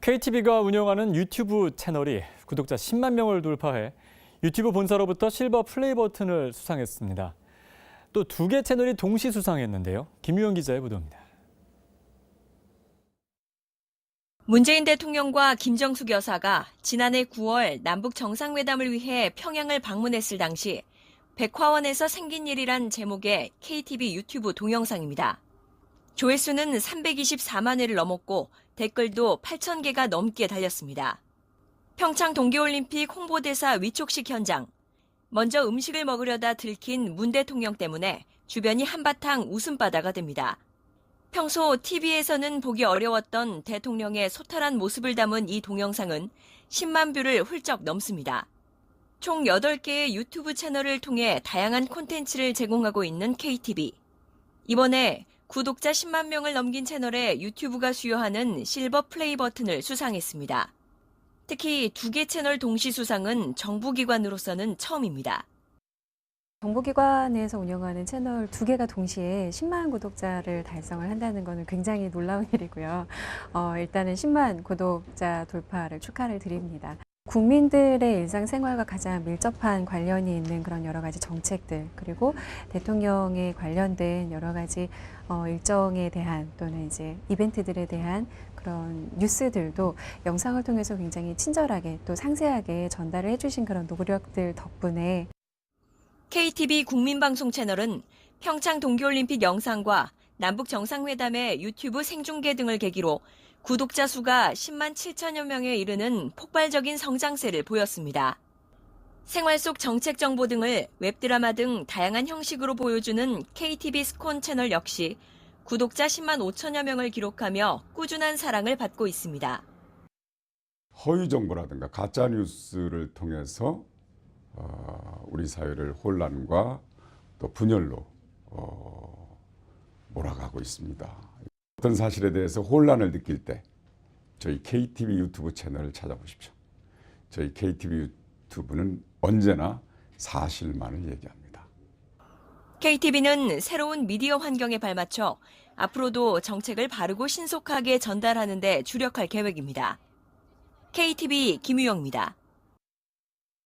KTV가 운영하는 유튜브 채널이 구독자 10만 명을 돌파해 유튜브 본사로부터 실버 플레이 버튼을 수상했습니다. 또 두 개 채널이 동시 수상했는데요. 김유영 기자의 보도입니다. 문재인 대통령과 김정숙 여사가 지난해 9월 남북 정상회담을 위해 평양을 방문했을 당시 백화원에서 생긴 일이란 제목의 KTV 유튜브 동영상입니다. 조회수는 324만 회를 넘었고 댓글도 8천 개가 넘게 달렸습니다. 평창 동계올림픽 홍보대사 위촉식 현장. 먼저 음식을 먹으려다 들킨 문 대통령 때문에 주변이 한바탕 웃음바다가 됩니다. 평소 TV에서는 보기 어려웠던 대통령의 소탈한 모습을 담은 이 동영상은 10만 뷰를 훌쩍 넘습니다. 총 8개의 유튜브 채널을 통해 다양한 콘텐츠를 제공하고 있는 KTV. 이번에 구독자 10만 명을 넘긴 채널에 유튜브가 수여하는 실버 플레이 버튼을 수상했습니다. 특히 두 개 채널 동시 수상은 정부기관으로서는 처음입니다. 정보기관에서 운영하는 채널 두 개가 동시에 10만 구독자를 달성을 한다는 것은 굉장히 놀라운 일이고요. 어, 일단은 10만 구독자 돌파를 축하를 드립니다. 국민들의 일상생활과 가장 밀접한 관련이 있는 그런 여러 가지 정책들, 그리고 대통령에 관련된 여러 가지 어, 일정에 대한 또는 이제 이벤트들에 대한 그런 뉴스들도 영상을 통해서 굉장히 친절하게 또 상세하게 전달을 해주신 그런 노력들 덕분에 KTV 국민방송 채널은 평창 동계올림픽 영상과 남북 정상회담의 유튜브 생중계 등을 계기로 구독자 수가 10만 7천여 명에 이르는 폭발적인 성장세를 보였습니다. 생활 속 정책 정보 등을 웹드라마 등 다양한 형식으로 보여주는 KTV 스콘 채널 역시 구독자 10만 5천여 명을 기록하며 꾸준한 사랑을 받고 있습니다. 허위 정보라든가 가짜 뉴스를 통해서 어, 우리 사회를 혼란과 또 분열로 어, 몰아가고 있습니다. 어떤 사실에 대해서 혼란을 느낄 때 저희 KTV 유튜브 채널을 찾아보십시오. 저희 KTV 유튜브는 언제나 사실만을 얘기합니다. KTV는 새로운 미디어 환경에 발맞춰 앞으로도 정책을 바르고 신속하게 전달하는 데 주력할 계획입니다. KTV 김유영입니다.